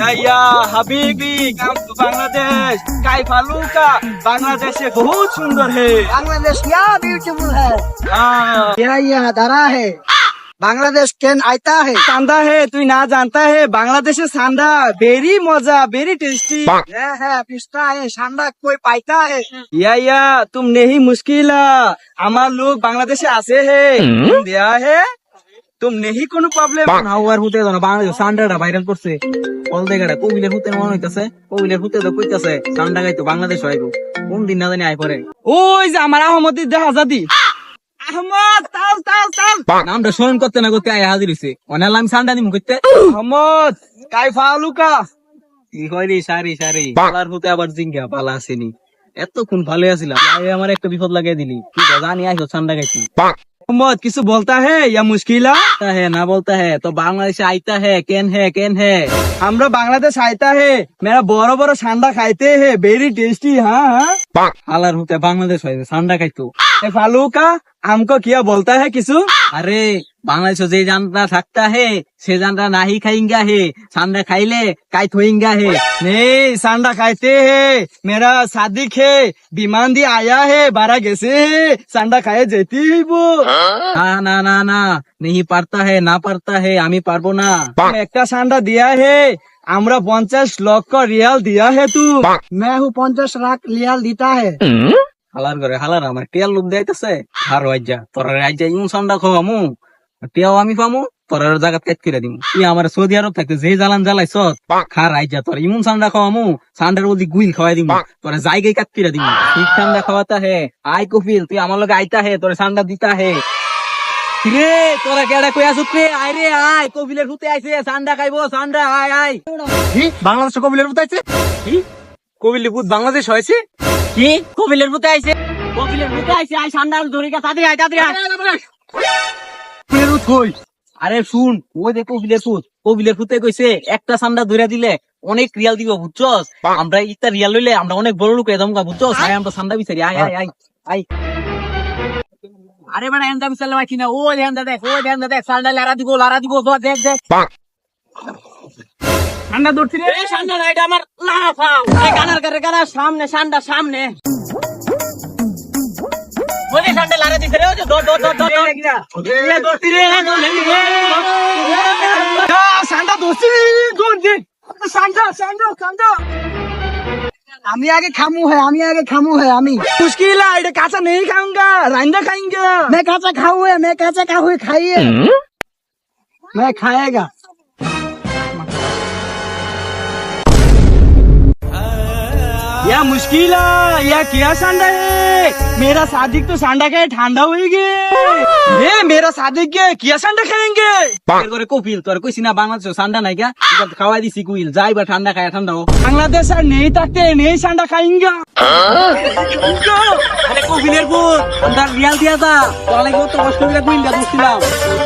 या या हबीबी काम टू बांग्लादेश काय फालू का बांग्लादेश से बहुत सुंदर है बांग्लादेश क्या ब्यूटीफुल है हाँ क्या ये धारा है बांग्लादेश कैन आयता है सांदा है तू ना जानता है बांग्लादेश से सांदा वेरी मजा वेरी टेस्टी ये है पिस्ता है सांडा कोई पाइता है या या तुम नहीं मुश्किल हमार लोग बांग्लादेश से आसे है তুম কোনো প্রবলেম হুতে বাংলাদেশ সান্ডাটা ভাইরাল করছে। কল হুতে মনে হুতে তো সান্ডা গাইতো বাংলাদেশ কোন দিন না জানি আই পরে। ওই যে আমার আহমদের দেখা জাতি নামটা স্মরণ করতে না করতে আয় হাজির হইছে। অনেক আমি সান্ডা দিমু কইতে। আহমদ কাইফা লুকা কি কইরি সারি সারি। পালার হুতে আবার জিঙ্গা পালা আসেনি। ভালো আছিলাম। আমার একটা বিপদ লাগিয়ে দিলি। কি জানি আইছো সান্ডা গাইতি। मोहम्मद किसी बोलता है या मुश्किल आता है ना बोलता है तो बांग्लादेश आईता है कैन है कैन है हमरा बांग्लादेश आईता है मेरा बड़ो बड़ो सांडा खाते है वेरी टेस्टी हाँ हाँ हालार होते बांग्लादेश सांडा खाई तू फालू का हमको क्या बोलता है किसू আরে বাংলাদেশ যে জানটা থাকতা হে সে জানটা নাহি খাইঙ্গা হে সান্ডা খাইলে কাই থইঙ্গা হে। নে সান্ডা খাইতে হে মেরা সাদি খে বিমান দি আয়া হে বারা গেছে হে সান্ডা খায়ে যেতে হইব। না না না নেহি পারতা হে না পারতা হে আমি পারব না। একটা সান্ডা দিয়া হে আমরা পঞ্চাশ লক্ষ রিয়াল দিয়া হে তু। মেহু পঞ্চাশ লাখ রিয়াল দিতা হে। হালার করে হালার আমার টিয়ার লোক দেখাইতেছে আর রাজ্যা তোর রাজ্যা ইউন সান্ডা খাওয়ামু টিয়াও আমি পামু তোর জায়গা কেট করে দিমু। তুই আমার সৌদি আরব থাকতে যে জ্বালান জ্বালাইছ খা রাজ্যা তোর ইমুন সান্ডা খাওয়ামু সান্ডার বলদি গুইল খাওয়াই দিমু তোর জায়গায় কাট করে দিমু। ঠিক ঠান্ডা খাওয়াতা হে আই কফিল তুই আমার লগে আইতা হে তোর সান্ডা দিতা হে। রে তোরা কেডা কই আসুত রে? আয় রে আয় কফিলের হুতে আইছে সান্ডা খাইবো সান্ডা আয় আয়। বাংলাদেশ কবিলের বুতাইছে কি? কবিলি বুত বাংলাদেশ হয়েছে? কি? কপিলের আইছে। কপিলের আইছে আই সান্ডাল পেরুত হই আরে শুন ওই যে কপিলের পুত কপিলের পুতে কইছে, একটা সান্ডা ধরে দিলে অনেক রিয়াল দিব, বুঝছস? আমরা ইটা রিয়াল লইলে আমরা অনেক বড় লোক এদম গা, বুঝছস? আয়, আমরা সান্ডা বিচারি, আয় আয় আয় আয়। আরে মানে এন্দা বিচারলে পাইছি না ও ধ্যানদা দেখ ও ধ্যানদা দেখ, সান্ডা লারা দিব লারা দিব দেখ দেখ। ঠান্ডা ধরছি রে এই সান্ডা না এটা আমার লারা ফাও এই গানার করে গানার সামনে সান্ডা সামনে ওই যে সান্ডা লারা দিছে রে ওই যে দৌড় দৌড় দৌড় দৌড় দৌড় ধরছি রে ঠান্ডা ধরছি ধরছি সান্ডা সান্ডা সান্ডা আমি আগে খামু है আমি আগে খামু है আমি मुश्किल है এটা কাঁচা नहीं खाऊंगा राइंदा खाएंगे मैं काचा खाऊ है मैं काचा खाऊ है खाइए मैं खाएगा या मुश्किल है या क्या सांडा है मेरा शादी तो सांडा का ठंडा हुई गे ये मेरा शादी के क्या सांडा खाएंगे এর করে কপিল তোর কইছি না বাংলাদেশ ঠান্ডা নাই গা এটা খাওয়াই দিছি কুইল যাই বা ঠান্ডা খায় ঠান্ডা হোক बांग्लादेश আর नहीं থাকতে नहीं सांडा खाएंगे আরে কপিলের পুত ঠান্ডা রিয়াল দিয়া দা তোর লাগি তো কষ্ট করে কুইল দা দিছিলাম